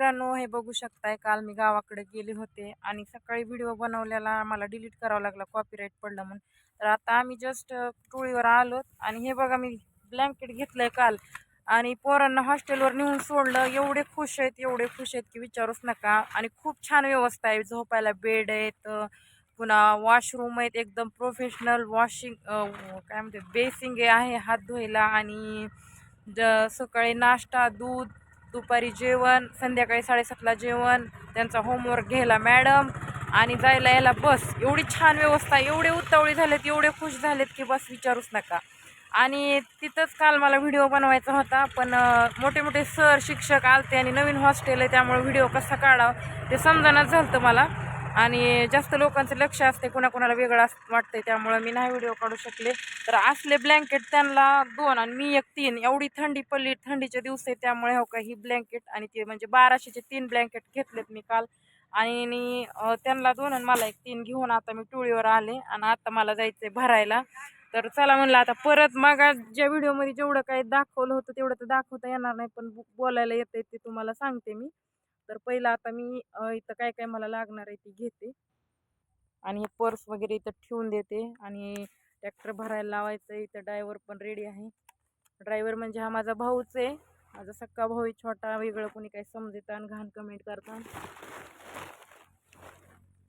मित्रांनो हे बघू शकताय काल मी गावाकडे गेले होते आणि सकाळी व्हिडिओ बनवलेला मला डिलीट करावा लागला कॉपीराईट पडलं म्हणून. तर आता आम्ही जस्ट टोळीवर आलो आणि हे बघा मी ब्लँकेट घेतलंय काल आणि पोरांना हॉस्टेलवर नेऊन सोडलं. एवढे खुश आहेत एवढे खुश आहेत की विचारूच नका आणि खूप छान व्यवस्था आहे. झोपायला बेड आहेत पुन्हा वॉशरूम आहेत एकदम प्रोफेशनल वॉशिंग काय म्हणते बेसिंग आहे हात धुवायला आणि ज सकाळी नाश्ता दूध दुपारी जेवण संध्याकाळी साडेसातला जेवण त्यांचा होमवर्क घ्यायला मॅडम आणि जायला यायला बस एवढी छान व्यवस्था एवढे उतावळी झालेत एवढे खुश झालेत की बस विचारूच नका. आणि तिथंच काल मला व्हिडिओ बनवायचा होता पण मोठे मोठे सर शिक्षक आलते आणि नवीन हॉस्टेल आहे त्यामुळे व्हिडिओ कसा काढावं ते समजणंच झालं मला. आणि जास्त लोकांचं लक्ष असते कोणाकोणाला वेगळं अस आहे त्यामुळं मी नाही व्हिडिओ काढू शकले. तर असले ब्लँकेट त्यांना दोन आणि मी एक तीन. एवढी थंडी पडली थंडीचे दिवस आहे त्यामुळे हो का ही ब्लँकेट आणि ते म्हणजे बाराशेचे तीन ब्लँकेट घेतलेत मी काल. आणि त्यांना दोन आणि मला एक तीन घेऊन आता मी टोळीवर आले आणि आता मला जायचंय भरायला. तर चला म्हणलं आता परत मग ज्या व्हिडिओमध्ये जेवढं काही दाखवलं होतं तेवढं तर दाखवता येणार नाही पण बो- बोलायला येते ते तुम्हाला सांगते मी. तर पहिलं आता मी इथं काय काय मला लागणार आहे ती घेते. आणि पर्स वगैरे इथं ठेवून देते आणि ट्रॅक्टर भरायला लावायचं आहे. इथं ड्रायव्हर पण रेडी आहे. ड्रायव्हर म्हणजे हा माझा भाऊच आहे. माझा सक्का भाऊ आहे छोटा वेगळं कोणी काही समजता आणि घाण कमेंट करता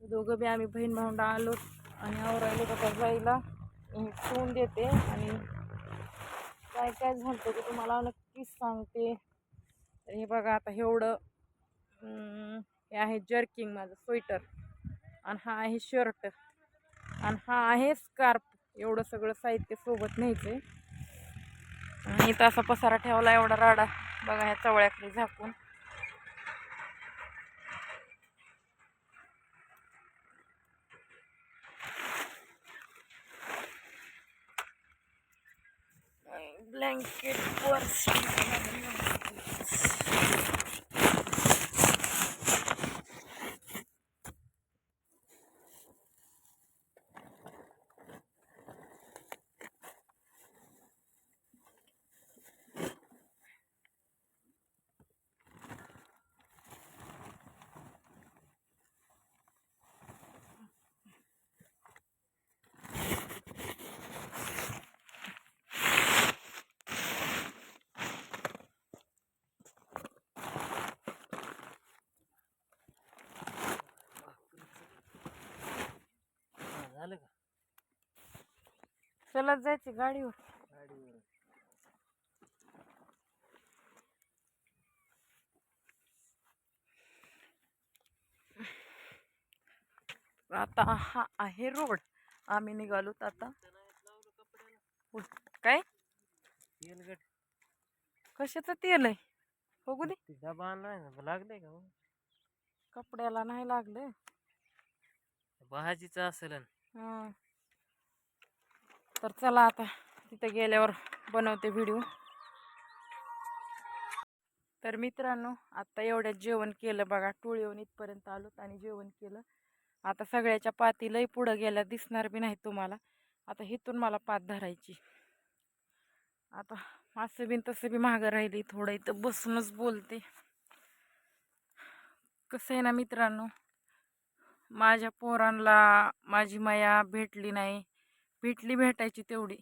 दोघं बी आम्ही बहीण भावंडा आलो आणि आवरायलो का जायला ठेवून देते आणि काय काय झालं ते तुम्हाला नक्कीच सांगते. हे बघा आता एवढं हे आहे जर्किंग माझं स्वेटर आणि हा आहे शर्ट आणि हा आहे स्कार्फ एवढं सगळं साहित्य सोबत न्यायचं आणि इथं असा पसारा ठेवला एवढा राडा. बघा ह्या चवळ्याकडे झाकून. ब्लँकेट वर चलत जायची गाडीवर. गाडीवर. आता हा आहे रोड. आम्ही निघालोत आता. काय? कशाचं तेल आहे? बघू दे. लागले का कपड्याला नाही लागलं. भाजीचं असेल. हं. तर चला आता तिथे गेल्यावर बनवते व्हिडिओ तर मित्रांनो आता एवढ्यात जेवण केलं बघा. टोळीवून इथपर्यंत आलोत आणि जेवण केलं. आता सगळ्याच्या पाती पुढं गेल्या दिसणार बी नाही तुम्हाला. आता हिथून मला पात धरायची. आता असं बिन तसं बी मागं राहिली थोडं. इथं बसूनच बोलते. कसं आहे ना मित्रांनो माझ्या पोरांना माझी माया भेटली नाही. भेटली भेटायची तेवढी.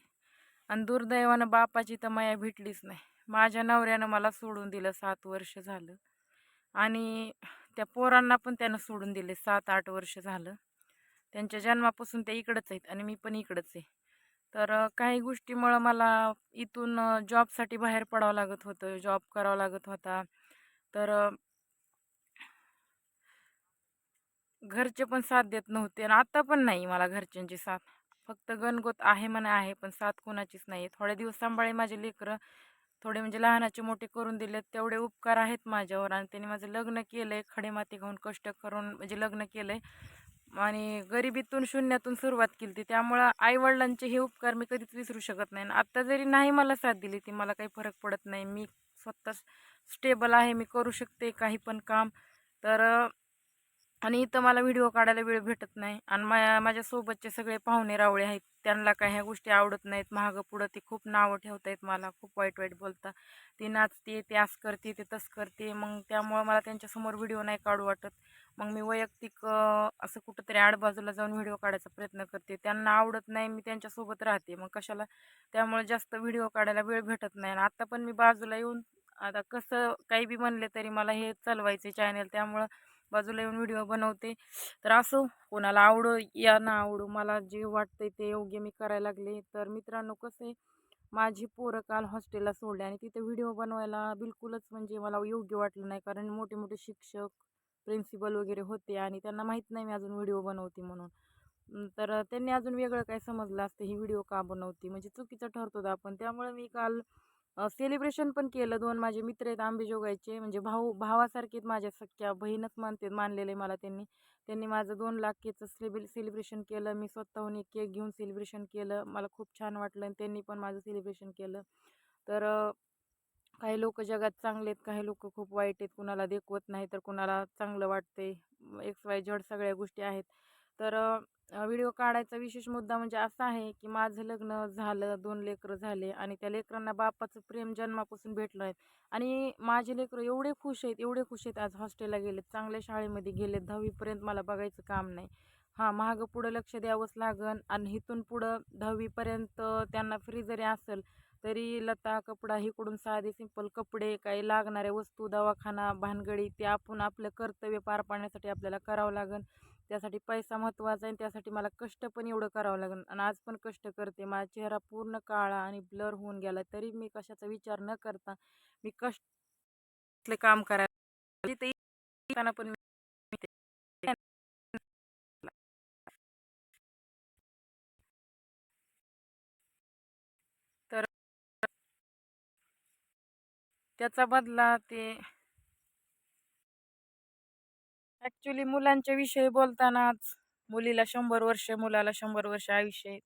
आणि दुर्दैवानं बापाची तर माया भेटलीच नाही. माझ्या नवऱ्यानं मला सोडून दिलं सात वर्ष झालं. आणि त्या पोरांना पण त्यानं सोडून दिले सात आठ वर्ष झालं. त्यांच्या जन्मापासून ते इकडंच आहेत आणि मी पण इकडंच आहे. तर काही गोष्टीमुळं मला इथून जॉबसाठी बाहेर पडावं लागत होतं जॉब करावा लागत होता. तर घरचे पण साथ देत नव्हते आणि आत्ता पण नाही मला घरच्यांची साथ. फक्त गणगोत आहे म्हणा आहे पण साथ कोणाचीच नाही थोडे दिवस सांभाळे माझे लेकरं. थोडे म्हणजे लहानाचे मोठे करून दिलेत तेवढे उपकार आहेत माझ्यावर आणि त्यांनी माझं लग्न केलं आहे खडे माती घेऊन कष्ट करून म्हणजे लग्न केलं आहे आणि गरिबीतून शून्यातून सुरुवात केली होती त्यामुळं आईवडिलांचे हे उपकार मी कधीच विसरू शकत नाही. आणि आत्ता जरी नाही मला साथ दिली ती मला काही फरक पडत नाही. मी स्वतः स्टेबल आहे मी करू शकते काही पण काम. तर आणि इथं मला व्हिडिओ काढायला वेळ भेटत नाही. आणि मा माझ्यासोबतचे सगळे पाहुणे रावळे आहेत. त्यांना काय ह्या गोष्टी आवडत नाहीत. महागं पुढं ती खूप नावं ठेवत आहेत मला. खूप वाईट वाईट बोलतात. ती नाचते ते असं करते ते तसं करते. मग त्यामुळं मला त्यांच्यासमोर व्हिडिओ नाही काढू वाटत. मग मी वैयक्तिक असं कुठंतरी आडबाजूला जाऊन व्हिडिओ काढायचा प्रयत्न करते. त्यांना आवडत नाही मी त्यांच्यासोबत राहते. मग कशाला? त्यामुळे जास्त व्हिडिओ काढायला वेळ भेटत नाही. आणि आत्ता पण मी बाजूला येऊन आता कसं काही बी म्हणले तरी मला हे चालवायचे चॅनल त्यामुळं बाजूला येऊन व्हिडिओ बनवते. तर असो कोणाला आवडो या ना आवडो मला जे वाटते ते योग्य मी करायला लागले. तर मित्रांनो कसं आहे माझी पोरं काल हॉस्टेलला सोडले आणि तिथे व्हिडिओ बनवायला बिलकुलच म्हणजे मला योग्य वाटलं नाही. कारण मोठे मोठे शिक्षक प्रिन्सिपल वगैरे होते आणि त्यांना माहीत नाही मी अजून व्हिडिओ बनवते म्हणून. तर त्यांनी अजून वेगळं काय समजलं असतं ही व्हिडिओ का बनवते? म्हणजे चुकीचं ठरत होतं आपण. त्यामुळे मी काल सेलिब्रेशन पण केलं. दोन माझे मित्र आहेत आंबेजोगाईचे म्हणजे भाऊ भावासारखेच माझ्या सख्या बहीणच मानते मानलेले मला त्यांनी. त्यांनी माझं दोन लाख केचं सेलिब्रे सेलिब्रेशन केलं. मी स्वतःहून एक केक घेऊन सेलिब्रेशन केलं. मला खूप छान वाटलं आणि त्यांनी पण माझं सेलिब्रेशन केलं. तर काही लोक जगात चांगले आहेत काही लोक खूप वाईट आहेत. कुणाला देखवत नाही तर कुणाला चांगलं वाटते एक्स वाय झड सगळ्या गोष्टी आहेत. तर व्हिडिओ काढायचा विशेष मुद्दा म्हणजे असा आहे की माझं लग्न झालं दोन लेकरं झाले आणि त्या लेकरांना बापाचं प्रेम जन्मापासून भेटलं आहे. आणि माझे लेकरं एवढे खुश आहेत एवढे खुश आहेत आज हॉस्टेलला गेलेत चांगल्या शाळेमध्ये गेलेत दहावीपर्यंत मला बघायचं काम नाही. हां मागं पुढं लक्ष द्यावंच लागन आणि इथून पुढं दहावीपर्यंत त्यांना फ्री जरी असेल तरी लता कपडा इकडून साधे सिंपल कपडे काही लागणाऱ्या वस्तू दवाखाना भानगडी ते आपण आपलं कर्तव्य पार पाडण्यासाठी आपल्याला करावं लागेल त्यासाठी पैसा महत्त्वाचा आहे आणि त्यासाठी मला कष्ट पण एवढं करावं लागेल. आणि आज पण कष्ट करते. माझा चेहरा पूर्ण काळा आणि ब्लर होऊन गेला. तरी मी कशाचा विचार न करता मी कष्ट काम करायला पण तर त्याचा बदला ते ॲक्च्युली मुलांच्या विषयी बोलतानाच मुलीला शंभर वर्ष मुलाला शंभर वर्ष आयुष्य आहे.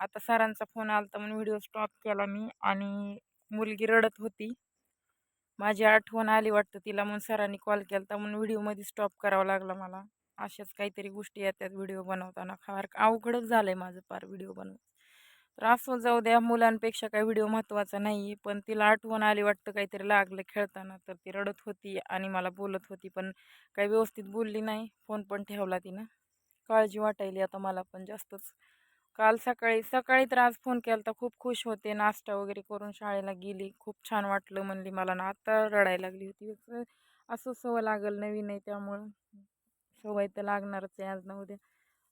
आता सरांचा फोन आला तर म्हणून व्हिडिओ स्टॉप केला मी आणि मुलगी रडत होती. माझी आठवण आली वाटतं तिला म्हणून सरांनी कॉल केला तर म्हणून व्हिडिओमध्ये स्टॉप करावा लागला मला. अशाच काहीतरी गोष्टी येतात व्हिडिओ बनवताना. फार अवघडच झालं आहे माझं फार व्हिडिओ बनवून. तर असं जाऊ द्या मुलांपेक्षा काही व्हिडिओ महत्त्वाचा नाही पण तिला आठवण आली वाटतं काहीतरी लागलं खेळताना तर ती रडत होती आणि मला बोलत होती पण काही व्यवस्थित बोलली नाही. फोन पण ठेवला तिनं. काळजी वाटायली आता मला पण जास्तच. काल सकाळी सकाळी तर आज फोन केला तर खूप खुश होते नाश्ता वगैरे करून शाळेला गेली. खूप छान वाटलं म्हणली मला ना आता रडायला लागली होती. असं- असं सवय लागल नवीन आहे त्यामुळं. सवय तर लागणारच आहे आज ना उद्या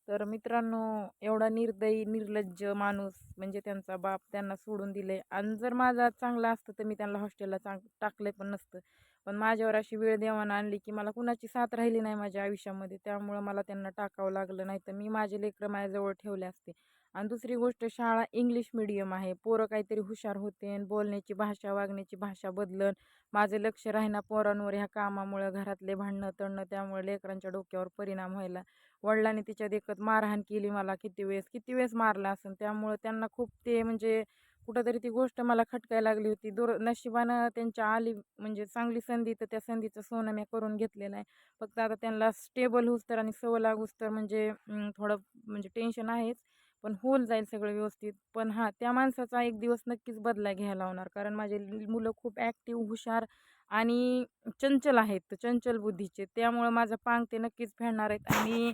तर मित्रांनो एवढा निर्दयी निर्लज्ज माणूस म्हणजे त्यांचा बाप त्यांना सोडून दिले आणि जर माझा चांगला असतं तर मी त्यांना हॉस्टेलला चांग टाकलं पण नसतं. पण माझ्यावर अशी वेळ देवानं आणली की मला कुणाची साथ राहिली नाही माझ्या आयुष्यामध्ये. त्यामुळं मला त्यांना टाकावं लागलं नाही तर मी माझे लेकरं माझ्याजवळ ठेवले असते. आणि दुसरी गोष्ट शाळा इंग्लिश मिडियम आहे. पोरं काहीतरी हुशार होते आणि बोलण्याची भाषा वागण्याची भाषा बदलन माझं लक्ष राहीना पोरांवर ह्या कामामुळं घरातले भांडणं तणणं त्यामुळे लेकरांच्या डोक्यावर परिणाम व्हायला. वडिलांनी तिच्या देखत मारहाण केली मला किती वेळेस किती वेळेस मारला असेल त्यामुळं त्यांना खूप ते म्हणजे कुठंतरी ती गोष्ट मला खटकायला लागली होती. दुर नशिबानं त्यांच्या आली म्हणजे चांगली संधी तर त्या संधीचं सोनं मी करून घेतलेलं आहे. फक्त आता त्यांना स्टेबल होऊस तर आणि सवय लागूस तर म्हणजे थोडं म्हणजे टेन्शन आहेच. पण होऊन जाईल सगळं व्यवस्थित. पण हां त्या माणसाचा एक दिवस नक्कीच बदला घ्यायला होणार. कारण माझे मुलं खूप ॲक्टिव्ह हुशार आणि चंचल आहेत चंचल बुद्धीचे. त्यामुळं माझं पांग ते नक्कीच फेडणार आहेत आणि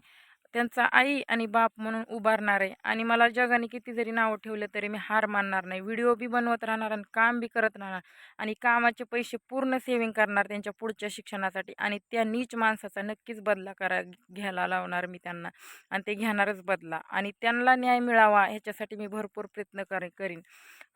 त्यांचा आई आणि बाप म्हणून उभारणार आहे. आणि मला जगाने किती जरी नावं ठेवलं तरी मी हार मानणार नाही. व्हिडिओ बी बनवत राहणार आणि काम बी करत राहणार आणि कामाचे पैसे पूर्ण सेविंग करणार त्यांच्या पुढच्या शिक्षणासाठी आणि त्या नीच माणसाचा नक्कीच बदला करा घ्यायला लावणार मी त्यांना आणि ते घेणारच बदला. आणि त्यांना न्याय मिळावा ह्याच्यासाठी मी भरपूर प्रयत्न करे करीन.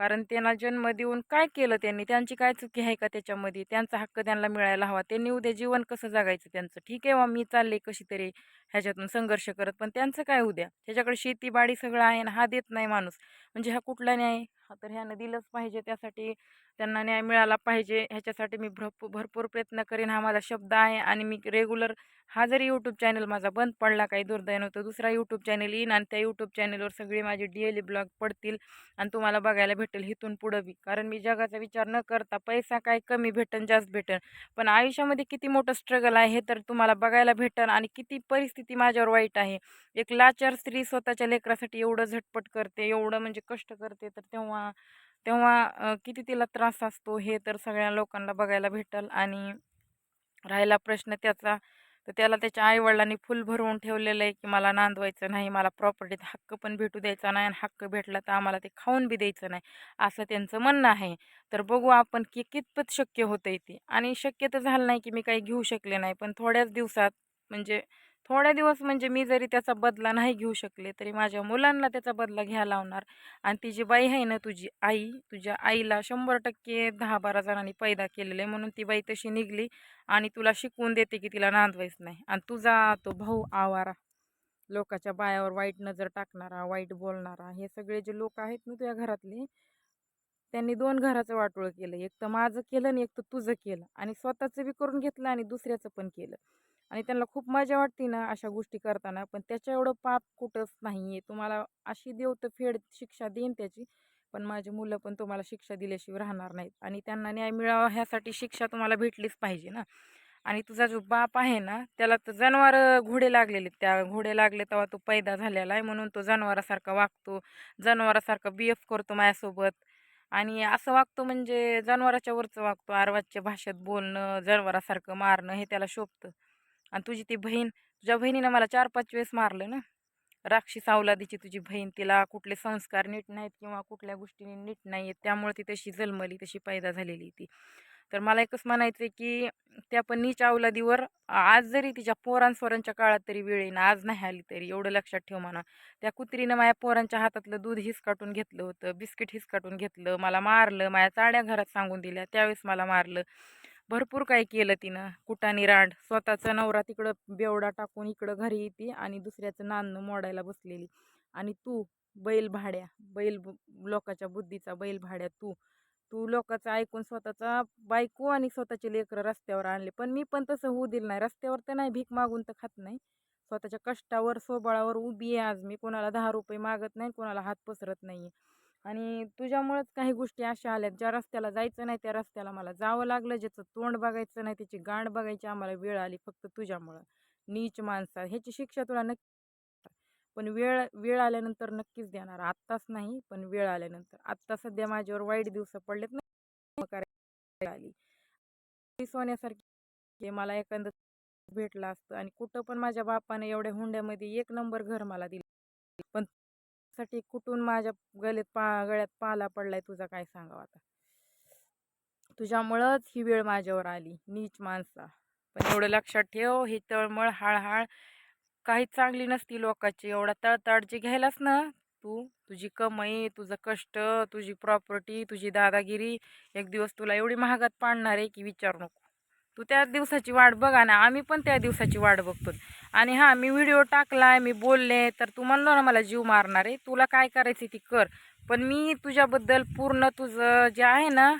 कारण त्यांना जन्म देऊन काय केलं त्यांनी? त्यांची काय चुकी आहे का त्याच्यामध्ये? त्यांचा हक्क त्यांना मिळायला हवा. त्यांनी उद्या जीवन कसं जगायचं त्यांचं? ठीक आहे वा मी चालले कशी तरी ह्याच्यातून संघर्ष करत पण त्यांचं काय उद्या? त्याच्याकडे शेतीबाडी सगळं आहे ना हा देत नाही माणूस. म्हणजे हा कुठला न्याय? हा तर ह्यानं दिलंच पाहिजे त्यासाठी त्यांना न्याय मिळाला पाहिजे ह्याच्यासाठी मी भरपूर भरपूर प्रयत्न करेन. हा माझा शब्द आहे आणि मी रेग्युलर हा जरी यूट्यूब चॅनल माझा बंद पडला काही दुर्दैव नव्हतं दुसरा यूट्यूब चॅनल येईन आणि त्या यूट्यूब चॅनलवर सगळे माझे डेली ब्लॉग पडतील आणि तुम्हाला बघायला भेटेल इथून पुढं बी. कारण मी जगाचा विचार न करता पैसा काय कमी भेटन जास्त भेटन. पण आयुष्यामध्ये किती मोठं स्ट्रगल आहे हे तर तुम्हाला बघायला भेटन आणि किती परिस्थिती माझ्यावर वाईट आहे. एक लाचार स्त्री स्वतःच्या लेकरासाठी एवढं झटपट करते एवढं म्हणजे कष्ट करते तर तेव्हा तेव्हा किती तिला त्रास असतो हे तर सगळ्या लोकांना बघायला भेटल आणि राहिला प्रश्न त्याचा. तर त्याला त्याच्या आईवडिलांनी फुल भरवून ठेवलेलं आहे की मला नांदवायचं नाही मला प्रॉपर्टीत हक्क पण भेटू द्यायचा नाही आणि हक्क भेटला तर आम्हाला ते खाऊन बी द्यायचं नाही असं त्यांचं म्हणणं आहे. तर बघू आपण की कितपत शक्य होतं ते. आणि शक्य तर झालं नाही की मी काही घेऊ शकले नाही पण थोड्याच दिवसात म्हणजे थोड्या दिवस म्हणजे मी जरी त्याचा बदला नाही घेऊ शकले तरी माझ्या मुलांना त्याचा बदला घ्या लावणार. आणि ती जी बाई आहे ना तुझी आई तुझ्या आईला शंभर टक्के दहा बारा जणांनी पैदा केलेलं आहे म्हणून ती बाई तशी निघली आणि तुला शिकवून देते की तिला नांदवायच नाही. आणि तुझा तो भाऊ आवारा लोकाच्या बायावर वाईट नजर टाकणारा वाईट बोलणारा हे सगळे जे लोक आहेत ना तुझ्या घरातले त्यांनी दोन घराचं वाटोळं केलं. एक तर माझं केलं आणि एक तर तुझं केलं. आणि स्वतःचं बी करून घेतलं आणि दुसऱ्याचं पण केलं. आणि त्यांना खूप मजा वाटते ना अशा गोष्टी करताना. पण त्याच्या एवढं पाप कुठंच नाही आहे तुम्हाला अशी देव तर फेड शिक्षा देईन त्याची पण माझी मुलं पण तुम्हाला शिक्षा दिल्याशिवाय राहणार नाहीत. आणि त्यांना न्याय मिळावा ह्यासाठी शिक्षा तुम्हाला भेटलीच पाहिजे ना. आणि तुझा जो बाप आहे ना त्याला तर जनावर घोडे लागलेले त्या घोडे लागले तेव्हा तो पैदा झालेला आहे. म्हणून तो जनावरासारखा वागतो. जनावरासारखा बी एफ करतो माझ्यासोबत. आणि असं वागतो म्हणजे जनावराच्या वरचं वागतो. आरवाजच्या भाषेत बोलणं जनावरासारखं मारणं हे त्याला शोभतं. आणि तुझी ती बहीण तुझ्या बहिणीनं मला चार पाच वेळेस मारलं ना. राक्षी सावलादीची तुझी बहीण तिला कुठले संस्कार नीट नाहीत किंवा कुठल्या गोष्टी नीट नाही आहेत त्यामुळे ती तशी जन्मली तशी पैदा झालेली ती. तर मला एकच म्हणायचं आहे की त्या पण नीच अवलादीवर आज जरी तिच्या पोरांस्वरांच्या काळात तरी वेळ येईन आज नाही आली तरी एवढं लक्षात ठेव म्हणा. त्या कुत्रीनं माझ्या पोरांच्या हातातलं दूध हिसकाटून घेतलं होतं बिस्किट हिसकाटून घेतलं मला मारलं माझ्या चाड्या घरात सांगून दिल्या त्यावेळेस मला मारलं. भरपूर काही केलं तिनं. कुटानी रांड स्वतःचा नवरा तिकडं बेवडा टाकून इकडं घरी येते आणि दुसऱ्याचं नाणं मोडायला बसलेली. आणि तू बैल भाड्या बैल लोकाच्या बुद्धीचा बैल भाड्या तू. तू लोकांचं ऐकून स्वतःचा बायको आणि स्वतःचे लेकरं रस्त्यावर आणले. पण मी पण तसं होऊ दिलं नाही. रस्त्यावर तर नाही भीक मागून तर खात नाही. स्वतःच्या कष्टावर सोबळावर उभी आहे आज मी. कोणाला दहा रुपये मागत नाही कोणाला हात पसरत नाही आणि तुझ्यामुळंच काही गोष्टी अशा आल्यात ज्या रस्त्याला जायचं नाही त्या रस्त्याला मला जावं लागलं ज्याचं तोंड बघायचं नाही त्याची गांड बघायची आम्हाला वेळ आली फक्त तुझ्यामुळं. नीच माणसा ह्याची शिक्षा तुला नक्की पण वेळ वेळ आल्यानंतर नक्कीच देणार. आत्ताच नाही पण वेळ आल्यानंतर. आत्ता सध्या माझ्यावर वाईट दिवस पडलेत ना. आली. सोन्यासारखी हे मला एखादं भेटलं असतं आणि कुठं पण माझ्या बापाने एवढ्या हुंड्यामध्ये एक नंबर घर मला दिलं. पण साठी कुठून माझ्या गळ्यात पा गळ्यात पाला पडलाय तुझा काय सांगावं आता? तुझ्यामुळंच ही वेळ माझ्यावर आली नीच माणसा. पण एवढं लक्षात ठेव ही तळमळ हाळहाळ काही चांगली नसती लोकांची. एवढा तळतळ जी घ्यायलास ना तू तुझी कमाई तुझं कष्ट तुझी प्रॉपर्टी तुझी दादागिरी एक दिवस तुला एवढी महागात पाडणार आहे की विचारू नको. तू त्या दिवसाची वाट बघ आणि आम्ही पण त्या दिवसाची वाट बघतो. आणि हां मी व्हिडिओ टाकलाय मी बोलले तर तू म्हणलो ना मला जीव मारणार आहे. तुला काय करायचं ती कर. पण मी तुझ्याबद्दल पूर्ण तुझं जे आहे ना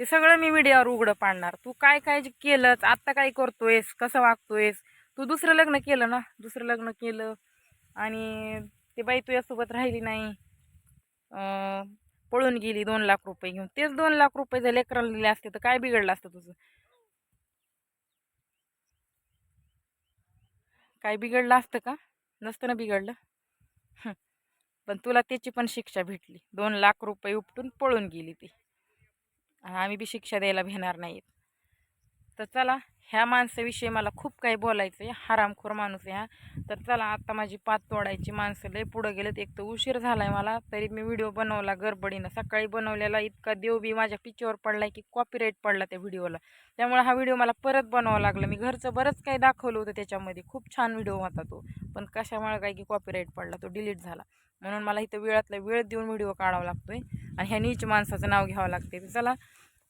ते सगळं मी मीडियावर उघडं पाडणार. तू काय काय जे केलंच आत्ता काय करतोयस कसं वागतोयस? तू दुसरं लग्न केलं ना? दुसरं लग्न केलं आणि ते बाई तुझ्यासोबत राहिली नाही. पळून गेली दोन लाख रुपये घेऊन. तेच दोन लाख रुपये जर लेकराला दिले असते तर काय बिघडलं असतं तुझं? काय बिघडलं असतं का? नसतं ना बिघडलं? पण तुला त्याची पण शिक्षा भेटली. दोन लाख रुपये उपटून पळून गेली ती. आम्ही बी शिक्षा द्यायला भेणार नाहीत. तर चला ह्या माणसाविषयी मला खूप काही बोलायचं आहे हरामखोर माणूस आहे हा. तर चला आता माझी पात तोडायची माणसं लय पुढं गेलेत. एक तर उशीर झाला आहे मला. तरी मी व्हिडिओ बनवला गडबडीनं. सकाळी बनवलेला इतका देवबी माझ्या पिचवर पडला की कॉपीराईट पडला त्या व्हिडिओला. त्यामुळे हा व्हिडिओ मला परत बनवावा लागला. मी घरचं बरंच काही दाखवलं होतं त्याच्यामध्ये. खूप छान व्हिडिओ होता तो. पण कशामुळे काय की कॉपीराईट पडला? तो डिलीट झाला. म्हणून मला इथं वेळातला वेळ देऊन व्हिडिओ काढावा आहे आणि ह्या नीच माणसाचं नाव घ्यावं लागते चला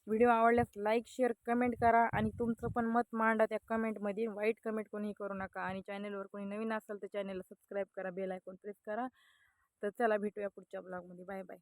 व्हिडिओ आवडल्यास लाईक शेअर कमेंट करा आणि तुमचं पण मत मांडा. त्या कमेंटमध्ये वाईट कमेंट कोणीही करू नका आणि चॅनलवर कोणी नवीन असेल तर चॅनलला सबस्क्राईब करा बेल आयकॉन प्रेस करा. तर चला भेटूया पुढच्या ब्लॉगमध्ये. Bye bye.